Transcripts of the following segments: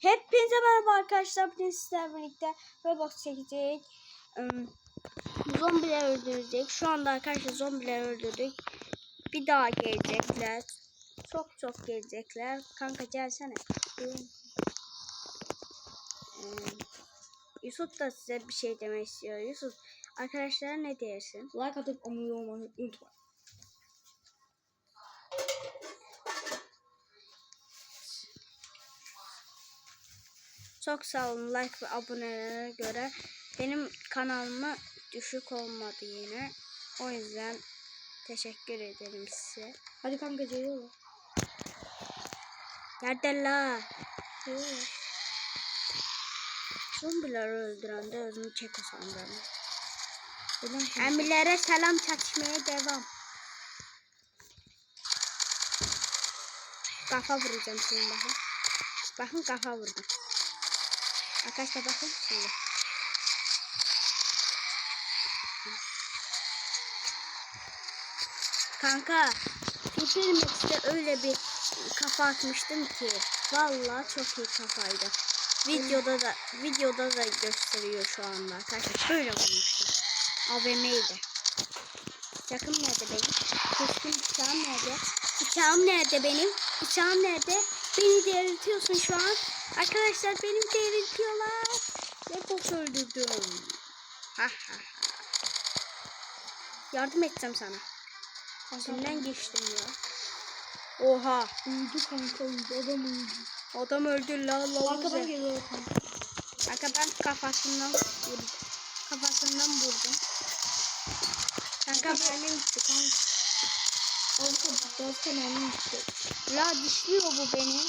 Hepinize merhaba arkadaşlar. Bugün sizlerle birlikte Roblox çekecek. Zombiler öldürecek. Şu anda arkadaşlar zombiler öldürdük. Bir daha gelecekler. Çok çok gelecekler. Kanka gelsene. Yusuf da size bir şey demek istiyor. Yusuf arkadaşlara ne dersin? Like atıp abone olmayı unutma. Çok sağ olun like ve abonelere göre. Benim kanalıma düşük olmadı yine. O yüzden teşekkür ederim size. Hadi kanka geliyor. Nerede la? Zombileri öldüren de özünü çek o sanırım. Emirlere selam çatışmaya devam. Kafa vuracağım şimdi bakın. Bakın kafa vurdum. Arkadaşlar bakın şimdi. Kanka Fifil Max'te öyle bir kafa atmıştım ki vallahi çok iyi kafaydı. Videoda da videoda da gösteriyor şu anda arkadaşlar. Böyle vurmuştum. AVM'ydi. Yakın nerede benim? Keskin bıçağım nerede? Bıçağım nerede benim? Bıçağım nerede? Beni delirtiyorsun şu an. Arkadaşlar beni delirtiyorlar. Ve boş öldürdüm. Ha ha ha. Yardım edeceğim sana. Senden geçtim ya. Oha. Uyudu kanka uyudu. Adam uyudu. Adam öldü la la. Arkadan geliyor kanka. Arkadan kafasından vurdum. Kafasından vurdum. Kanka mermim gitti kanka. Arka biraz kanalım gitti. La dişliyor bu beni.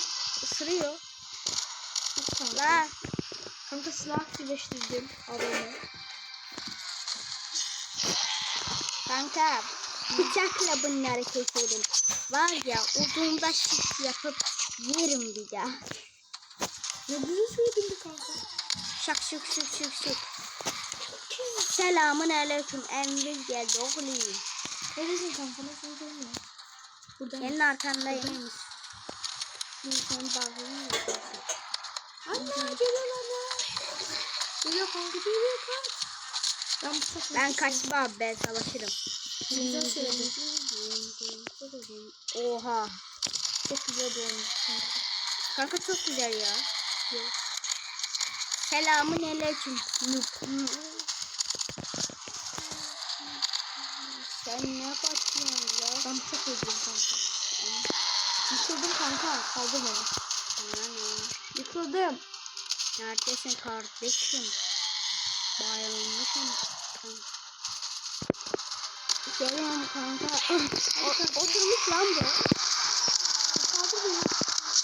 Isırıyor. Kanka. Kanka silah aktifleştirdim. Abone. Kanka bıçakla bunları keserim. Var ya uzunda şiş yapıp yerim bir daha. Ne güzel söyledin kanka. Şak şık şık şık şık. Selamun aleyküm. Emir geldi oğlum. Neredesin kanka? Nasıl söylemiyor? Buradan. Senin arkandayım. Sen bağlayayım Geliyor kanka geliyor kanka. Ben sefer Ben kaçma abi ben savaşırım. Güzel söyledin. Oha. Çok güzel olmuş kanka. Kanka çok güzel ya. Selamun aleyküm. Sen ne bakıyorsun ya? Ben çok özledim kanka. Yıkıldım kanka. Kaldı beni. Yıkıldım. Neredesin kardeşim? Bayılmışım. kanka. Geliyorum kanka. O- Oturmuş lan bu. Kaldı beni.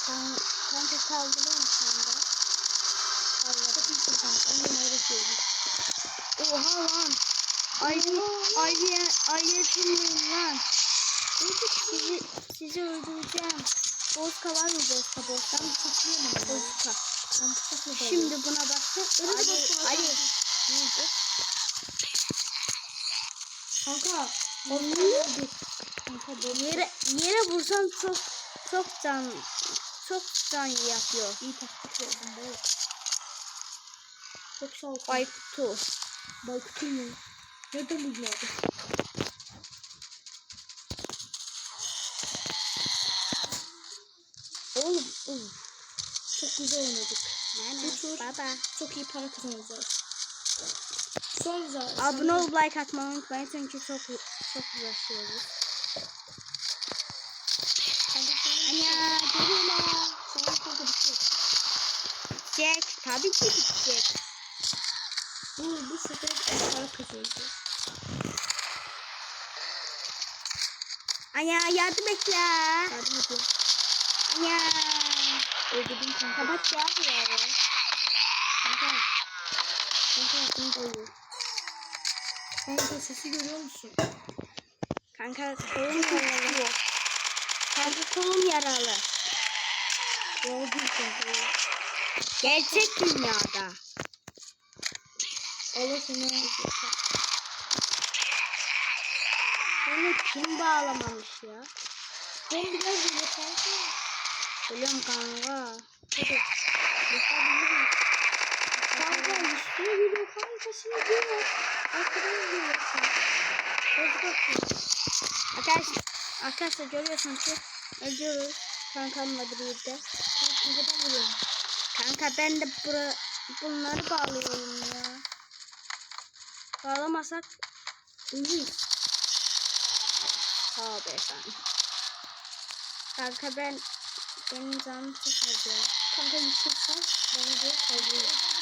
Kan- Kanka kaldırır mısın da? Çok iyisin kanka. Onu öyle söyleyeyim. Oha lan. Ayrı, ayrı, ayrı lan. Sizi, sizi öldüreceğim. Bozka var mı Bozka? Bozka mı? Bozka. Şimdi buna bir Ali. Ali. Kanka. Kanka. Yere, yere vursan çok çok can çok can yapıyor. İyi taktik verdim bu. Çok sağ ol. Baykutu. Baykut'u mu? Nereden buldun abi? Oğlum. Güzel oynadık. Ne Bu tur Baba. çok iyi para kazanacağız. Son zaten. Abone olup like atmayı unutmayın çünkü çok çok uğraşıyoruz. Anya geliyorlar. Sonra kanka bitiyor. Jack tabii ki bitecek. Bu, bu sefer para kazanacağız. Anya yardım et la. Yardım edin. Anya. Öldürdüm kanka. Kapat ya bu ya. Kanka. Kanka aklım doluyor. Kanka sesi görüyor musun? Kanka kolum yaralı. Kanka kolum yaralı. Gördüm kanka. Gerçek dünyada. Allah seni. Bunu kim bağlamamış ya? Ben biraz böyle kanka. Biliyorum kanka. Hadi. Şimdi geliyor kanka şimdi geliyor. Arkadan. Hadi bakayım. Arkadaşlar, arkadaşlar görüyorsunuz ki öldürüyoruz kankamla birlikte. Kanka neden vuruyorum? Kanka ben de bura, bunları bağlıyorum ya. Bağlamasak ölürüz. Tövbe efendim. Kanka ben benim canım çok acıyor. Kanka yıkılsan bana diyor kaldırıyor.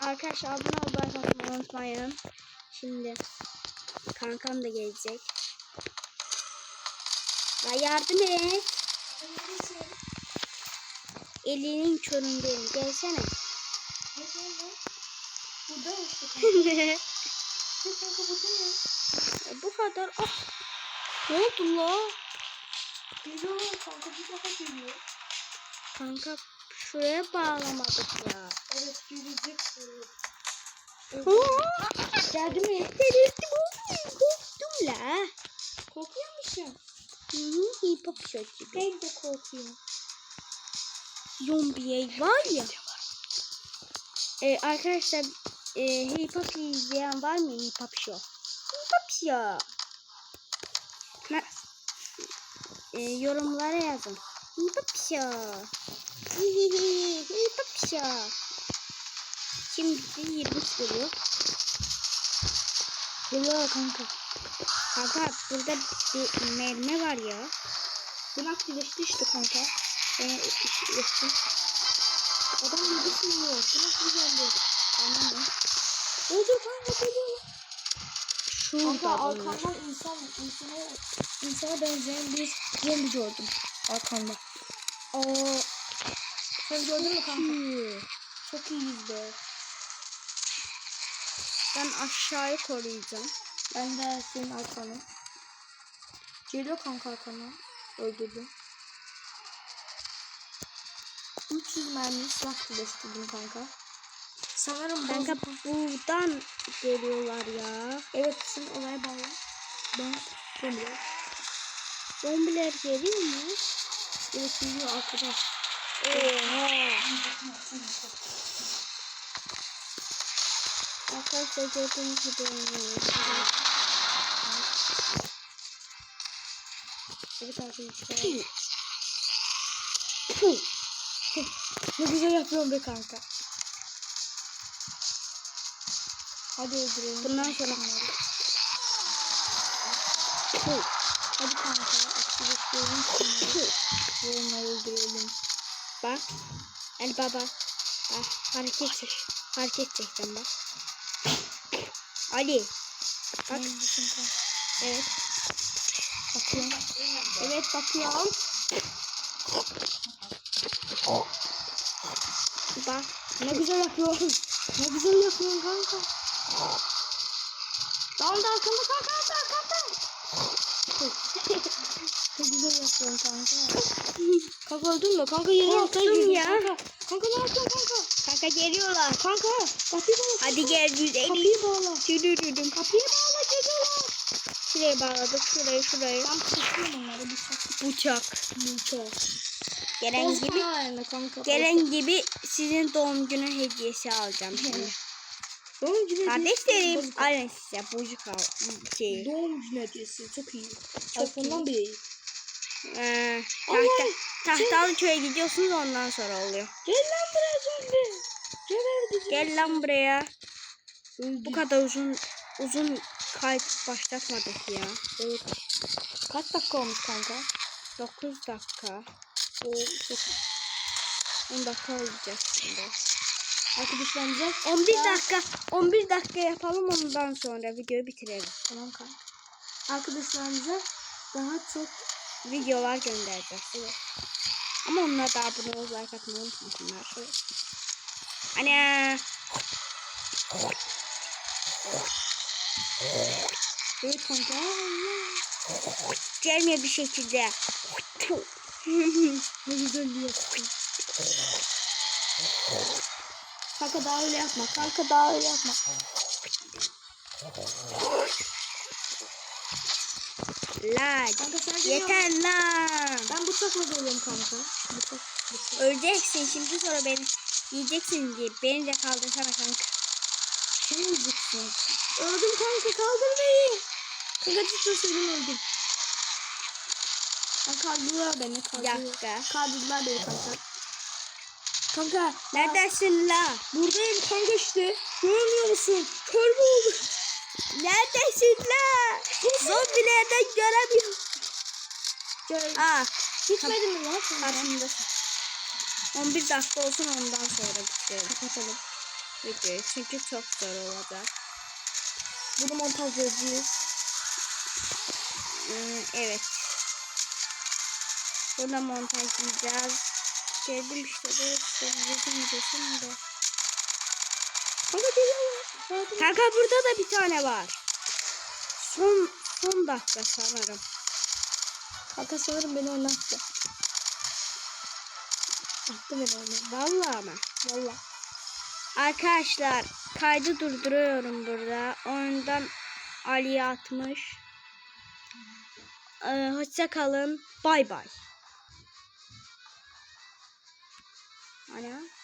Arkadaşlar abone olmayı unutmayın, unutmayın. Şimdi kankam da gelecek. Ya yardım et. Elinin köründeyim. Gelsene. Burada. E, Bu ya. Kadar. Oh. Ne oldu la? Geliyor kanka bir daha geliyor. Kanka şuraya bağlamadık ya. Evet gelecek. Evet. Aa, Geldi mi? delirdim oğlum. Korktum la. Korkuyor musun? Hı hı, hip hop gibi. Ben de korkuyorum. Zombiye var ya. Ee, arkadaşlar e, hip hop izleyen var mı hip hop show? Hop show. Na, e, yorumlara yazın. Hip hop show. Hip hop show. Şimdi 20 geliyor. Geliyor kanka. Kanka burada bir mermi var ya. Bunu aktifleşti işte kanka. Ben üstüm. Adam yedi sınıyor. Bu nasıl geldi? Anladın mı? Oldu kanka geliyor. Şurada Kanka bunlar. arkamdan insan, insana, insana benzeyen bir zombi gördüm. Arkamda. Oo. Sen gördün mü kanka? iyi. Çok iyiyiz be. Ben aşağıyı koruyacağım. Ben de senin arkanı. Geliyor kanka arkana. Öldürdüm. 300 mermi silah birleştirdim kanka. Sanırım Kanka bazı- buradan geliyorlar ya. Evet şimdi olaya bağlı. Ben geliyor. Zombiler geliyor mu? Evet geliyor arkada. Oha. Arkadaşlar gördüğünüz gibi oynuyoruz. Evet arkadaşlar. Ne güzel yapıyorum be kanka. Hadi öldürelim. Bundan sonra Hı. Hadi kanka. Aktifleştirelim şunları. Ve onları öldürelim. bak. El baba. Bak hareket çek. Hareket çektim bak. Ali. Bak. Evet. Bakıyorum. Evet bakıyorum. Bak. Ne güzel yapıyorsun. Ne güzel yapıyorsun kanka. Daldı arkamda kanka arkamda. Ne güzel yapıyorsun kanka. Kanka öldün mü? Kanka yere altına girdin ya. Kanka. kanka ne yapıyorsun kanka? Kanka geliyorlar. Kanka kapıyı bağla. Hadi gel güzelim. Kapıyı bağla. Yürüdüm. Kapıyı bağla geliyorlar. Şuraya bağladık. Şurayı şurayı. Ben tutuyorum onları saat. Bıçak. Bıçak. Gelen gibi Yani kanka. gelen gibi sizin doğum günü hediyesi alacağım şimdi. Doğum günü Kardeşlerim alın size bıçak al. Şey. Doğum günü hediyesi çok iyi. Çok iPhone'dan bile iyi. Ee, tahta, tahtalı köye gidiyorsunuz ondan sonra oluyor. Gel lan buraya zombi. Bizi. Gel lan buraya. Öldü. Bu kadar uzun uzun kayıt başlatmadık ya. Evet. Kaç dakika olmuş kanka? 9 dakika. O çok 10 dakika olacak şimdi. Arkadaşlarımıza 11 dakika 11 dakika yapalım ondan sonra videoyu bitirelim. Tamam kanka. Arkadaşlarımıza daha çok Videolar göndereceğiz. Evet. Ama onlar da abone olup like atmayı unutmasınlar. Evet. Ana. evet kanka. Gelmiyor bir şekilde. Ne güzel yaptın. Kanka daha öyle yapma. Kanka daha öyle yapma. La Kanka sen geliyor yeter lan. Ben bıçakla geliyorum kanka. Bıçak. Bıçak. Öleceksin şimdi sonra beni yiyeceksin diye beni de kaldırsana kanka. Sen yiyeceksin. Öldüm kanka kaldır beni. Kanka seni öldüm. Kanka kaldırdılar beni. Kaldırdılar. Dakika. Kaldırdılar beni kanka. Kanka Neredesin la? buradayım kanka işte. Görmüyor musun? Kör mü oldum? Neredesin la? Zombilerden göremiyorum. Gel. Aa Gitmedin mi lan karşımdasın. 11 dakika olsun ondan sonra bitirelim Kapatalım. videoyu. Çünkü çok zor olacak. Bunu montajlayacağız. Hmm, evet. Burada montajlayacağız. Geldim işte de işte yedim desin de. Kanka burada da bir tane var. Son son dakika sanırım. Kanka sanırım beni oynattı. Attı beni oynattı. Vallahi mı? Valla. Arkadaşlar kaydı durduruyorum burada. Oyundan Ali'ye atmış. Ee, hoşça kalın. Bay bay. Ana.